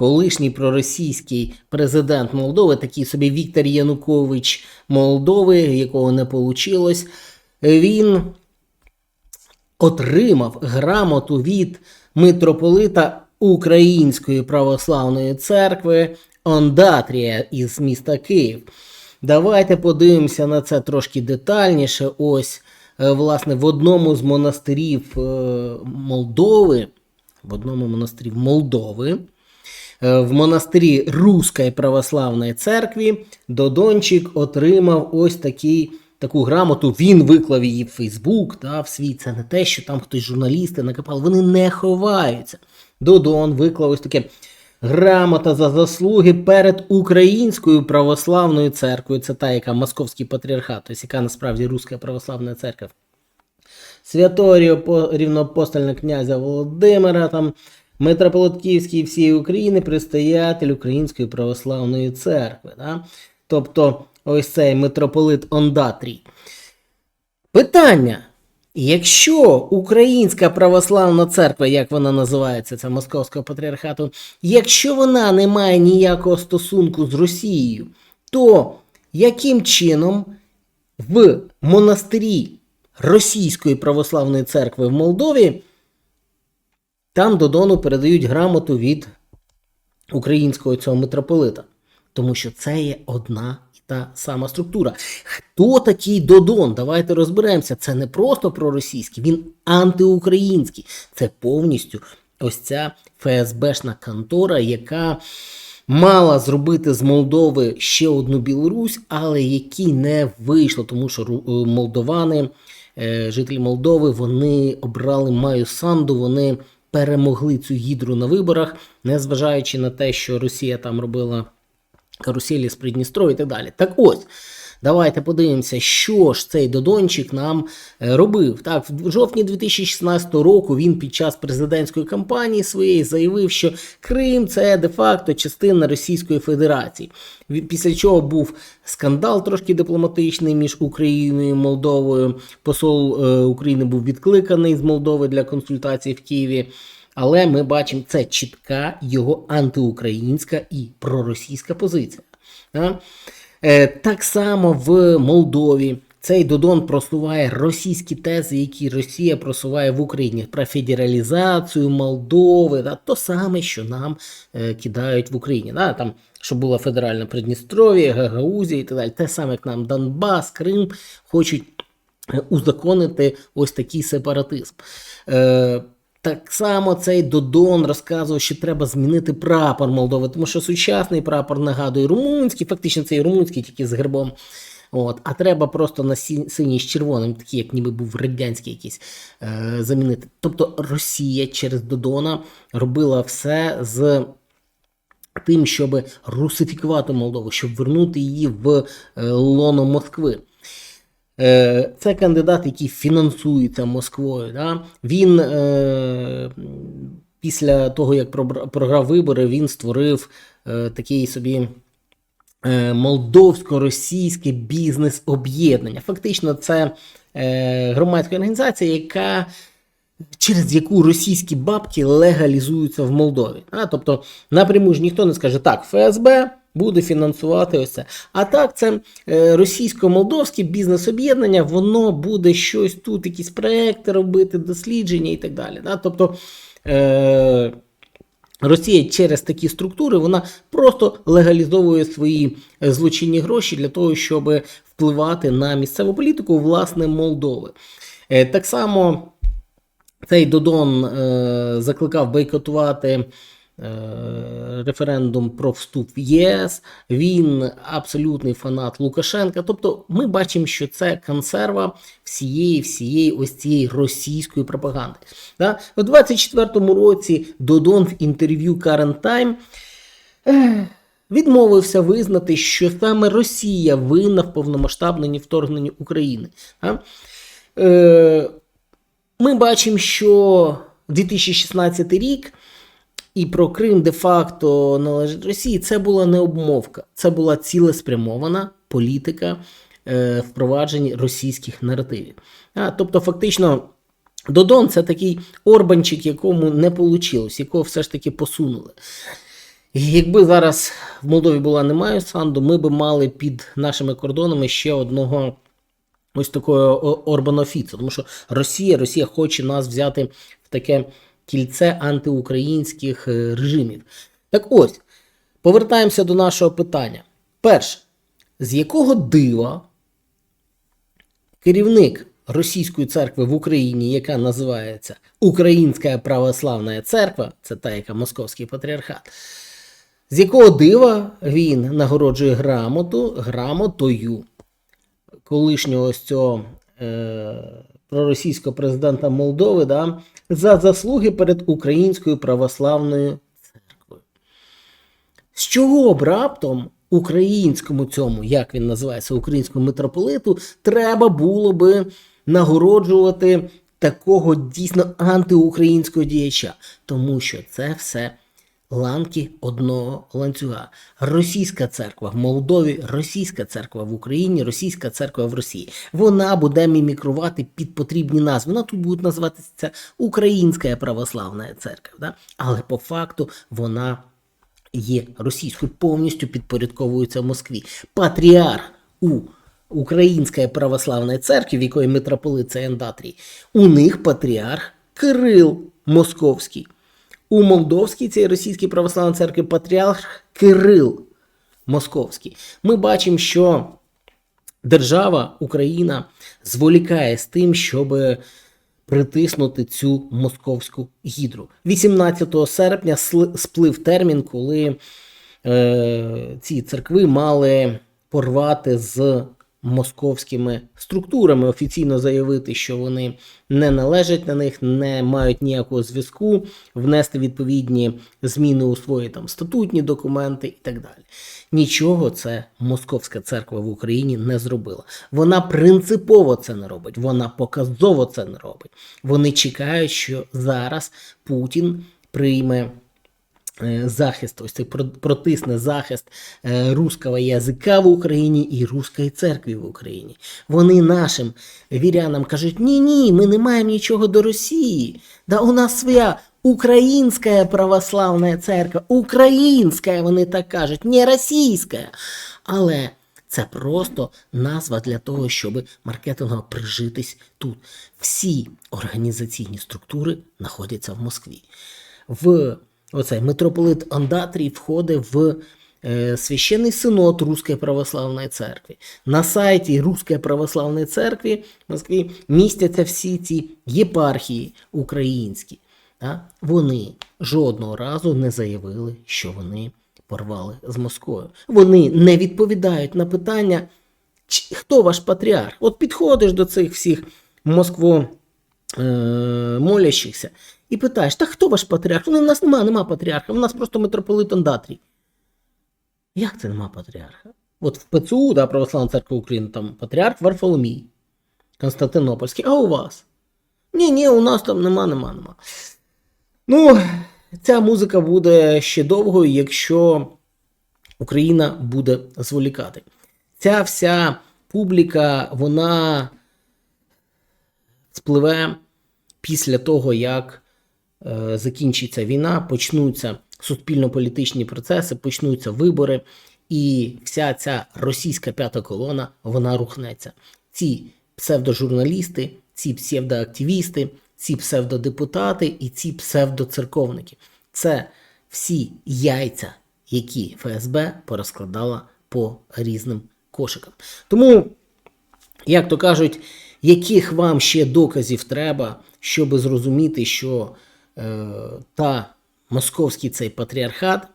колишній проросійський президент Молдови, такий собі Віктор Янукович Молдови, якого не вийшло, він отримав грамоту від митрополита Української православної церкви Ондатрія із міста Київ. Давайте подивимося на це трошки детальніше. Ось, е, власне, в одному з монастирів е, Молдови, в одному монастирі Молдови, в монастирі Руської православної церкви Додончик отримав ось такий, таку грамоту. Він виклав її в Фейсбук, да, в свій. Це не те, що там хтось журналісти накопали. Вони не ховаються. Додон виклав ось таке. Грамота за заслуги перед Українською православною церквою. Це та, яка Московський патріархат, тобто яка насправді Руська православна церква. Святого рівно- рівноапостольного князя Володимира, там, митрополит Київський всієї України, предстоятель Української православної церкви. Да? Тобто, ось цей митрополит Ондатрій. Питання. Якщо Українська православна церква, як вона називається, це Московського патріархату, якщо вона не має ніякого стосунку з Росією, то яким чином в монастирі Російської православної церкви в Молдові там Додону передають грамоту від українського цього митрополита? Тому що це є одна і та сама структура. Хто такий Додон? Давайте розберемося. Це не просто проросійський, він антиукраїнський. Це повністю ось ця ФСБшна контора, яка мала зробити з Молдови ще одну Білорусь, але якій не вийшло, тому що е, молдовани, е, жителі Молдови, вони обрали Маю Санду, вони перемогли цю гідру на виборах, незважаючи на те, що Росія там робила каруселі з Придністров'я і так далі. Так ось, давайте подивимося, що ж цей Додончик нам е, робив. Так, в жовтні 2016 року він під час президентської кампанії своєї заявив, що Крим це де-факто частина Російської Федерації. Після чого був скандал трошки дипломатичний між Україною і Молдовою. Посол е, України був відкликаний з Молдови для консультацій в Києві. Але ми бачимо, це чітка його антиукраїнська і проросійська позиція. Е, так само в Молдові цей Додон просуває російські тези, які Росія просуває в Україні про федералізацію Молдови, да? то саме, що нам е, кидають в Україні. Да? Там, щоб була федеральна Придністров'я, Гагаузія і так далі. Те саме, як нам Донбас, Крим хочуть е, узаконити ось такий сепаратизм. Е, так само цей Додон розказував, що треба змінити прапор Молдови, тому що сучасний прапор нагадує румунський, фактично це і румунський, тільки з гербом. От, а треба просто на синій з червоним, такий, як ніби був радянський якийсь, е, замінити. Тобто Росія через Додона робила все з тим, щоб русифікувати Молдову, щоб вернути її в е, лоно Москви. Е, Це кандидат, який фінансується Москвою. Да? Він е, після того, як програв вибори, він створив е, такий собі молдовсько-російське бізнес-об'єднання. Фактично, це громадська організація, яка через яку російські бабки легалізуються в Молдові. А, тобто напряму ж ніхто не скаже, так, ФСБ буде фінансувати ось це. А так, це е, російсько-молдовське бізнес-об'єднання, воно буде щось тут, якісь проекти робити, дослідження і так далі. Да? Тобто е, Росія через такі структури вона просто легалізовує свої е, злочинні гроші для того, щоб впливати на місцеву політику власне Молдови. Е, Так само цей Додон закликав бойкотувати референдум про вступ в ЄС. Він абсолютний фанат Лукашенка. Тобто, ми бачимо, що це консерва всієї всієї ось цієї російської пропаганди. Да? У 24-му році Додон в інтерв'ю Current Time е, відмовився визнати, що саме Росія винна в повномасштабному вторгненні України. Е, ми бачимо, що 2016 рік і про Крим де-факто належить Росії. Це була не обмовка, це була цілеспрямована політика е, впровадження російських наративів. А, тобто, фактично, Додон це такий Орбанчик, якому не вийшло, якого все ж таки посунули. І Якби зараз в Молдові була немає Санду, ми б мали під нашими кордонами ще одного ось такого о- Орбанофіца. Тому що Росія, Росія хоче нас взяти в таке кільце антиукраїнських е, режимів. Так ось, повертаємося до нашого питання. Перше, з якого дива керівник російської церкви в Україні, яка називається Українська Православна Церква, це та, яка Московський патріархат, з якого дива він нагороджує грамоту, грамотою колишнього ось цього е, проросійського президента Молдови да, за заслуги перед Українською православною церквою. З чого б раптом українському цьому, як він називається, українському митрополиту, треба було би нагороджувати такого дійсно антиукраїнського діяча, тому що це все ланки одного ланцюга. Російська церква в Молдові, російська церква в Україні, російська церква в Росії. Вона буде мімікрувати під потрібні назви. Вона тут буде називатися Українська православна церква. Да? Але по факту вона є російською, повністю підпорядковується в Москві. Патріарх у Української православної церкви, в якої митрополит це Ендатрій, у них патріарх Кирил Московський. У Молдовській цій російській православній церкві патріарх Кирил Московський. Ми бачимо, що держава Україна зволікає з тим, щоб притиснути цю московську гідру. 18 серпня сплив термін, коли е, ці церкви мали порвати з московськими структурами, офіційно заявити, що вони не належать на них, не мають ніякого зв'язку, внести відповідні зміни у свої там статутні документи і так далі. Нічого це Московська церква в Україні не зробила. Вона принципово це не робить, вона показово це не робить. Вони чекають, що зараз Путін прийме захист, ось цей протисне захист е, руского язика в Україні і руської церкви в Україні. Вони нашим вірянам кажуть: ні, ні, ми не маємо нічого до Росії. Да у нас своя українська православна церква, українська, вони так кажуть, не російська. Але це просто назва для того, щоб маркетингово прижитись тут. Всі організаційні структури знаходяться в Москві. В оцей митрополит Андатрій входить в е, священний синод Руської православної церкви. На сайті Руської православної церкви в Москві містяться всі ці єпархії українські. Да? Вони жодного разу не заявили, що вони порвали з Москвою. Вони не відповідають на питання, хто ваш патріарх. От підходиш до цих всіх Москво е, молящихся і питаєш, та хто ваш патріарх? Ну, в нас нема, нема патріарха, в нас просто митрополит Андатрій. Як це нема патріарха? От в ПЦУ, да, Православна церква України, там патріарх Варфоломій, Константинопольський, а у вас? Ні, ні, у нас там нема, нема, нема. Ну, ця музика буде ще довгою, якщо Україна буде зволікати. Ця вся публіка, вона спливе після того, як е, закінчиться війна, почнуться суспільно-політичні процеси, почнуться вибори, і вся ця російська п'ята колона вона рухнеться. Ці псевдожурналісти, ці псевдоактивісти, ці псевдодепутати і ці псевдоцерковники це всі яйця, які ФСБ порозкладала по різним кошикам. Тому як то кажуть, яких вам ще доказів треба, щоб зрозуміти, що е, та московський цей патріархат,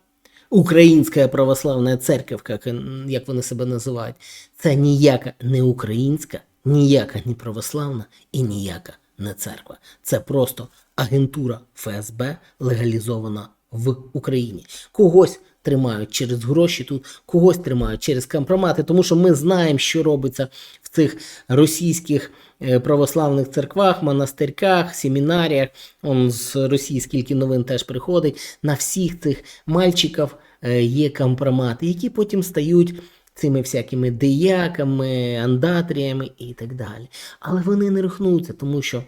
Українська православна церква, як, як вони себе називають, це ніяка не українська, ніяка не православна і ніяка не церква. Це просто агентура ФСБ легалізована в Україні. Когось тримають через гроші тут, когось тримають через компромати, тому що ми знаємо, що робиться в цих російських е, православних церквах, монастирках, семінаріях. Он з Росії скільки новин теж приходить. На всіх цих мальчиків е, є компромати, які потім стають цими всякими деяками, андатріями і так далі. Але вони не рухнуться, тому що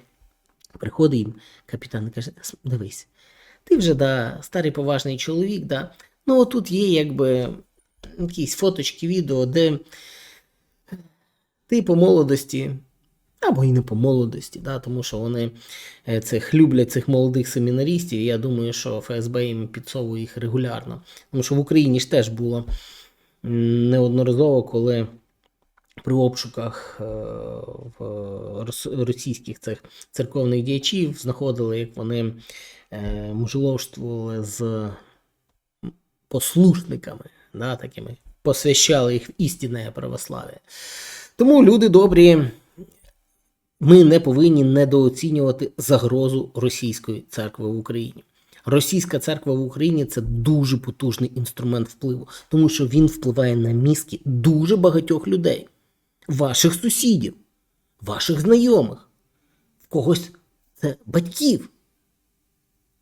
приходить їм капітан і каже: дивись, ти вже да, старий поважний чоловік, да, Ну, отут є якби якісь фоточки, відео, де ти по молодості, або і не по молодості, да, тому що вони е, цих люблять цих молодих семінарістів. Я думаю, що ФСБ їм підсовує їх регулярно. Тому що в Україні ж теж було неодноразово, коли при обшуках е, російських цих церковних діячів знаходили, як вони е, з послушниками, да, такими, посвящали їх в істинне православ'я. Тому, люди добрі, ми не повинні недооцінювати загрозу російської церкви в Україні. Російська церква в Україні це дуже потужний інструмент впливу, тому що він впливає на мізки дуже багатьох людей, ваших сусідів, ваших знайомих, в когось це батьків.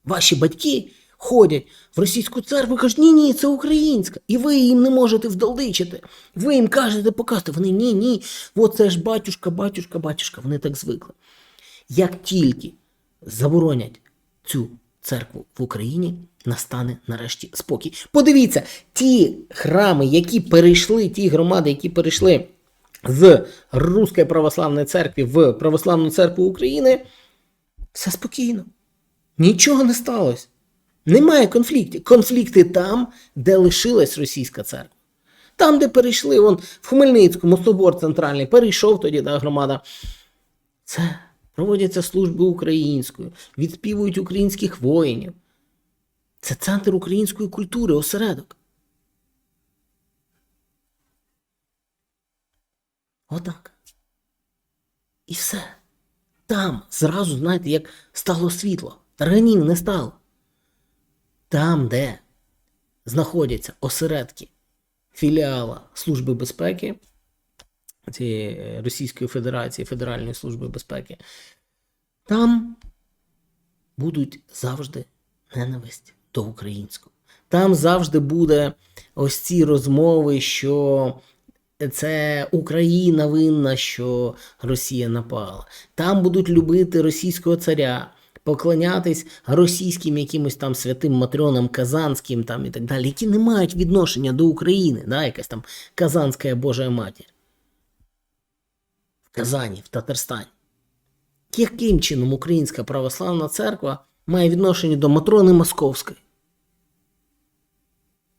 Ваші батьки ходять в російську церкву і кажуть, ні, ні, це українська. І ви їм не можете вдаличити. Ви їм кажете, показати. Вони ні, ні. От це ж батюшка, батюшка, батюшка. Вони так звикли. Як тільки заборонять цю церкву в Україні, настане нарешті спокій. Подивіться, ті храми, які перейшли, ті громади, які перейшли з Руської православної церкви в Православну церкву України, все спокійно. Нічого не сталося. Немає конфліктів. Конфлікти там, де лишилась російська церква. Там, де перейшли, вон в Хмельницькому собор центральний, перейшов тоді да, громада. Це проводяться служби українською, відспівують українських воїнів. Це центр української культури, осередок. Отак. І все. Там зразу, знаєте, як стало світло. Тарганів не стало. Там, де знаходяться осередки філіала Служби безпеки цієї Російської Федерації, Федеральної служби безпеки, там будуть завжди ненависть до українського. Там завжди буде ось ці розмови, що це Україна винна, що Росія напала. Там будуть любити російського царя, поклонятись російським якимось там святим матрьонам казанським там і так далі, які не мають відношення до України, да, якась там Казанська Божа Матір. В Казані, в Татарстані. Яким чином Українська православна церква має відношення до Матрони Московської?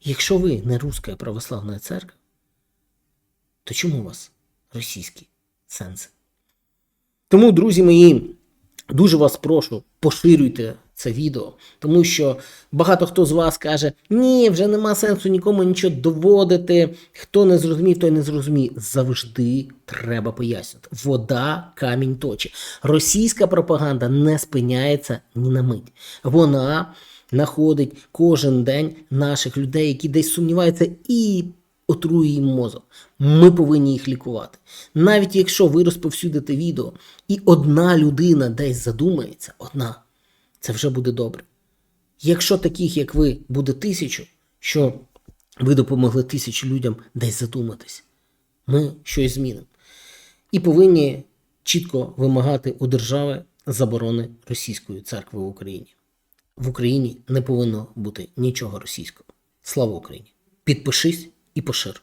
Якщо ви не Руська православна церква, то чому у вас російські сенси? Тому, друзі мої, дуже вас прошу, поширюйте це відео, тому що багато хто з вас каже: ні, вже нема сенсу нікому нічого доводити. Хто не зрозумів, той не зрозумів. Завжди треба пояснювати. Вода камінь точить. Російська пропаганда не спиняється ні на мить. Вона знаходить кожен день наших людей, які десь сумніваються, і отрує їм мозок. Ми повинні їх лікувати. Навіть якщо ви розповсюдите відео, і одна людина десь задумається, одна, це вже буде добре. Якщо таких, як ви, буде тисячу, що ви допомогли тисячі людям десь задуматись, ми щось змінимо. І повинні чітко вимагати у держави заборони російської церкви в Україні. В Україні не повинно бути нічого російського. Слава Україні! Підпишись і пошир.